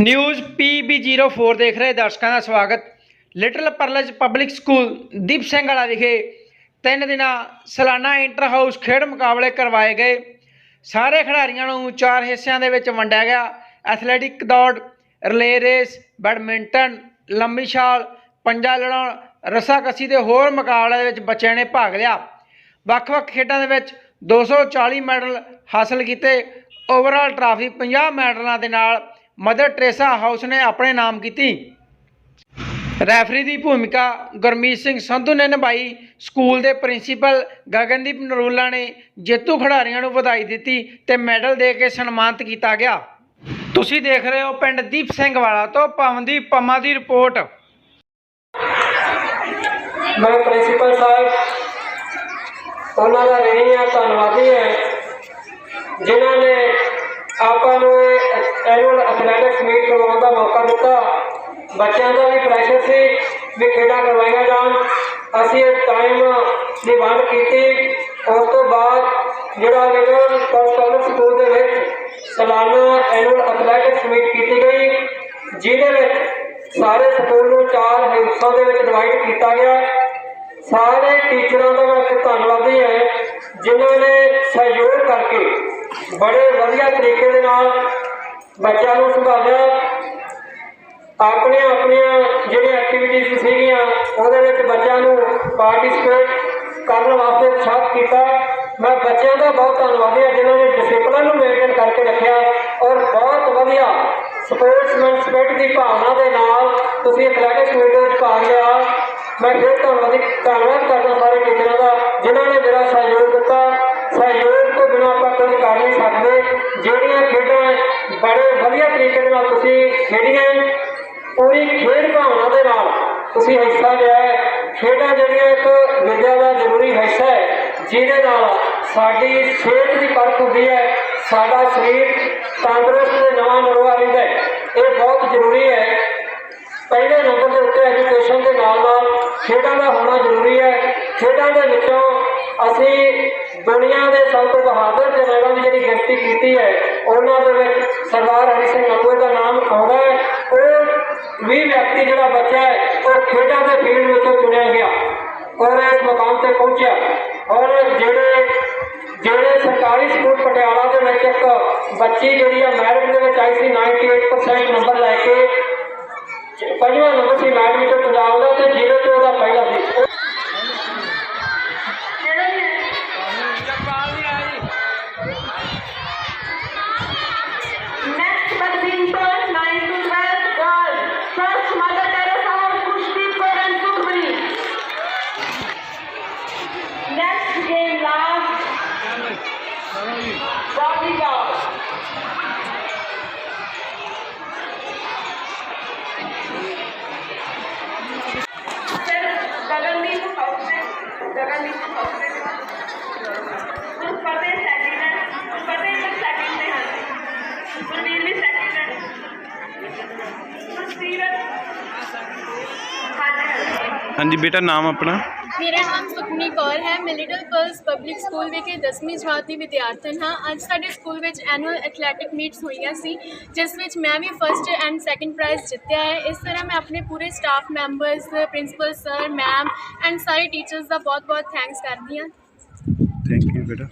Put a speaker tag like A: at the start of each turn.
A: News PB04 ਦੇਖ ਰਹੇ ਦਰਸ਼ਕਾਂ ਦਾ ਸਵਾਗਤ। Little pearls public school Deep Singh Wala ਵਿਖੇ ਤਿੰਨ ਦਿਨਾਂ ਸਾਲਾਨਾ ਇੰਟਰ ਹਾਊਸ ਖੇਡ ਮੁਕਾਬਲੇ ਕਰਵਾਏ ਗਏ। ਸਾਰੇ ਖਿਡਾਰੀਆਂ ਨੂੰ ਚਾਰ ਹਿੱਸਿਆਂ ਦੇ ਵਿੱਚ ਵੰਡਿਆ ਗਿਆ। ਐਥਲੈਟਿਕ ਦੌੜ ਰਿਲੇ ਰੇਸ ਬੈਡਮਿੰਟਨ ਲੰਮੀ ਛਾਲ, ਪੰਜਾ ਲੜਾਉਣ, ਰੱਸਾਕਸੀ ਦੇ ਹੋਰ ਮੁਕਾਬਲਿਆਂ ਵਿੱਚ ਬੱਚਿਆਂ ਨੇ ਭਾਗ ਲਿਆ। ਵੱਖ-ਵੱਖ ਖੇਡਾਂ ਦੇ ਵਿੱਚ 240 ਮੈਡਲ ਹਾਸਲ ਕੀਤੇ। ਓਵਰਆਲ ਟਰਾਫੀ 50 ਮੈਡਲਾਂ ਦੇ ਨਾਲ ਮਦਰ ਟਰੇਸਾ ਹਾਊਸ ਨੇ ਆਪਣੇ ਨਾਮ ਕੀਤੀ। ਰੈਫਰੀ ਦੀ ਭੂਮਿਕਾ ਗੁਰਮੀਤ ਸਿੰਘ ਸੰਧੂ ਨੇ ਨਿਭਾਈ। ਸਕੂਲ ਦੇ ਪ੍ਰਿੰਸੀਪਲ ਗਗਨਦੀਪ ਨਰੂਲਾ ਨੇ ਜੇਤੂ ਖਿਡਾਰੀਆਂ ਨੂੰ ਵਧਾਈ ਦਿੱਤੀ ਤੇ ਮੈਡਲ ਦੇ ਕੇ ਸਨਮਾਨਿਤ ਕੀਤਾ ਗਿਆ। ਤੁਸੀਂ ਦੇਖ ਰਹੇ ਹੋ ਪਿੰਡ ਦੀਪ ਸਿੰਘ ਵਾਲਾ ਤੋਂ ਪਵਨਦੀਪ ਪੰਮਾ ਦੀ ਰਿਪੋਰਟ।
B: ਮੈਂ ਪ੍ਰਿੰਸੀਪਲ ਸਾਹਿਬ, ਉਹਨਾਂ ਦਾ ਰਣੀ ਆ ਧੰਨਵਾਦੀ ਹੈ। ਜਿਨ੍ਹਾਂ ਨੇ ਆਪਾਂ ਨੂੰ ਐਥਲੈਟਿਕਸ ਮੀਟ ਕਰਵਾਉਣ ਦਾ ਮੌਕਾ ਦਿੱਤਾ। ਬੱਚਿਆਂ ਦਾ ਵੀ ਪ੍ਰੈਸ਼ਰ ਸੀ ਵੀ ਖੇਡਾਂ ਕਰਵਾਈਆਂ ਜਾਣ। ਅਸੀਂ ਇਹ ਟਾਈਮ ਦੀ ਵੰਡ ਕੀਤੀ। ਉਸ ਤੋਂ ਬਾਅਦ ਜਿਹੜਾ ਲਿਟਲ ਪਬਲਿਕ ਸਕੂਲ ਦੇ ਵਿੱਚ ਸਾਲਾਨਾ ਐਨੂਅਲ ਐਥਲੈਟਿਕਸ ਮੀਟ ਕੀਤੀ ਗਈ, ਜਿਹਦੇ ਵਿੱਚ ਸਾਰੇ ਸਕੂਲ ਨੂੰ ਚਾਰ ਹਿੱਸਿਆਂ ਦੇ ਵਿੱਚ ਡਿਵਾਈਡ ਕੀਤਾ ਗਿਆ। ਸਾਰੇ ਟੀਚਰਾਂ ਦਾ ਮੈਂ ਧੰਨਵਾਦੀ ਹਾਂ, ਜਿਨ੍ਹਾਂ ਨੇ ਸਹਿਯੋਗ ਕਰਕੇ ਬੜੇ ਵਧੀਆ ਤਰੀਕੇ ਦੇ ਨਾਲ ਬੱਚਿਆਂ ਨੂੰ ਸੰਭਾਲਿਆ ਆਪਣੀਆਂ ਆਪਣੀਆਂ ਜਿਹੜੀਆਂ ਐਕਟੀਵਿਟੀਜ਼ ਸੀਗੀਆਂ, ਉਹਦੇ ਵਿੱਚ ਬੱਚਿਆਂ ਨੂੰ ਪਾਰਟਿਸਿਪੇਟ ਕਰਨ ਵਾਸਤੇ ਉਤਸ਼ਾਹਿਤ ਕੀਤਾ। ਮੈਂ ਬੱਚਿਆਂ ਦਾ ਬਹੁਤ ਧੰਨਵਾਦੀ ਹਾਂ, ਜਿਨ੍ਹਾਂ ਨੇ ਡਿਸਪਲਨ ਨੂੰ ਮੇਨਟੇਨ ਕਰਕੇ ਰੱਖਿਆ ਔਰ ਬਹੁਤ ਵਧੀਆ ਸਪੋਰਟਸਮੈਨ ਸਪਿਰਿਟ ਦੀ ਭਾਵਨਾ ਦੇ ਨਾਲ ਤੁਸੀਂ ਐਥਲੈਟਿਕਸ ਮੀਟ ਵਿੱਚ ਭਾਗ ਲਿਆ। ਮੈਂ ਫਿਰ ਧੰਨਵਾਦੀ ਧੰਨਵਾਦ ਕਰਦਾ ਸਾਰੇ ਟੀਚਰਾਂ ਦਾ, ਜਿਨ੍ਹਾਂ ਨੇ ਮੇਰਾ ਸਹਿਯੋਗ ਦਿੱਤਾ ਸਹਿਯੋਗ ਤੋਂ ਬਿਨਾਂ ਆਪਾਂ ਕੁਝ ਕਰ ਨਹੀਂ ਸਕਦੇ ਜਿਹੜੀਆਂ ਖੇਡਾਂ ਬੜੇ ਵਧੀਆ ਤਰੀਕੇ ਦੇ ਨਾਲ ਤੁਸੀਂ ਖੇਡੀਆਂ ਪੂਰੀ ਖੇਡ ਭਾਵਨਾ ਦੇ ਨਾਲ ਤੁਸੀਂ ਹਿੱਸਾ ਲਿਆ ਹੈ। ਖੇਡਾਂ ਜਿਹੜੀਆਂ ਇੱਕ ਵਿਦਿਆ ਦਾ ਜ਼ਰੂਰੀ ਹਿੱਸਾ ਹੈ, ਜਿਹਦੇ ਨਾਲ ਸਾਡੀ ਸਿਹਤ ਦੀ ਪਰਖ ਹੁੰਦੀ ਹੈ, ਸਾਡਾ ਸਰੀਰ ਤੰਦਰੁਸਤ ਤੇ ਨਵਾਂ ਨਰਵਾ ਰਹਿੰਦਾ ਹੈ ਇਹ ਬਹੁਤ ਜ਼ਰੂਰੀ ਹੈ ਉਹਨਾਂ ਦੇ ਵਿੱਚ ਸਰਦਾਰ ਹਰੀ ਸਿੰਘ ਨਲੂਏ ਦਾ ਨਾਮ ਆਉਂਦਾ ਹੈ। ਉਹ ਵੀ ਵਿਅਕਤੀ ਜਿਹੜਾ ਬੱਚਾ ਹੈ, ਉਹ ਖੇਡਾਂ ਦੇ ਫੀਲਡ ਵਿੱਚੋਂ ਚੁਣਿਆ ਗਿਆ। ਔਰ ਇਸ ਮੁਕਾਮ ਤੇ ਪਹੁੰਚਿਆ। ਔਰ ਜਿਹੜੇ ਜਿਹੜੇ ਸਰਕਾਰੀ ਸਕੂਲ ਪਟਿਆਲਾ ਦੇ ਵਿੱਚ ਇੱਕ ਬੱਚੀ ਜਿਹੜੀ ਆ ਮੈਰਿਟ ਦੇ ਵਿੱਚ ਆਈ ਸੀ 98% ਨੰਬਰ ਲੈ ਕੇ, ਪੰਜਵਾਂ ਨੰਬਰ ਸੀ ਮੈਡਮਿੰਟਨ
C: ਹਾਂਜੀ ਬੇਟਾ ਨਾਮ ਆਪਣਾ?
D: ਮੇਰਾ ਨਾਮ ਸੁਖਮਨੀ ਕੌਰ ਹੈ ਮੈਂ ਲਿਟਲ ਪਰਲਸ ਪਬਲਿਕ ਸਕੂਲ ਵਿਖੇ 10ਵੀਂ ਜਮਾਤ ਦੀ ਵਿਦਿਆਰਥਣ ਹਾਂ ਅੱਜ ਸਾਡੇ ਸਕੂਲ ਵਿੱਚ ਐਨੂਅਲ ਐਥਲੈਟਿਕ ਮੀਟਸ ਹੋਈਆਂ ਸੀ ਜਿਸ ਵਿੱਚ ਮੈਂ ਵੀ ਫਸਟ ਐਂਡ ਸੈਕੰਡ ਪ੍ਰਾਈਜ਼ ਜਿੱਤਿਆ ਹੈ ਇਸ ਤਰ੍ਹਾਂ ਮੈਂ ਆਪਣੇ ਪੂਰੇ staff members principal sir ma'am and ਸਾਰੇ ਟੀਚਰਸ ਦਾ ਬਹੁਤ ਬਹੁਤ ਥੈਂਕਸ ਕਰਦੀ ਹਾਂ
C: ਥੈਂਕ ਯੂ ਬੇਟਾ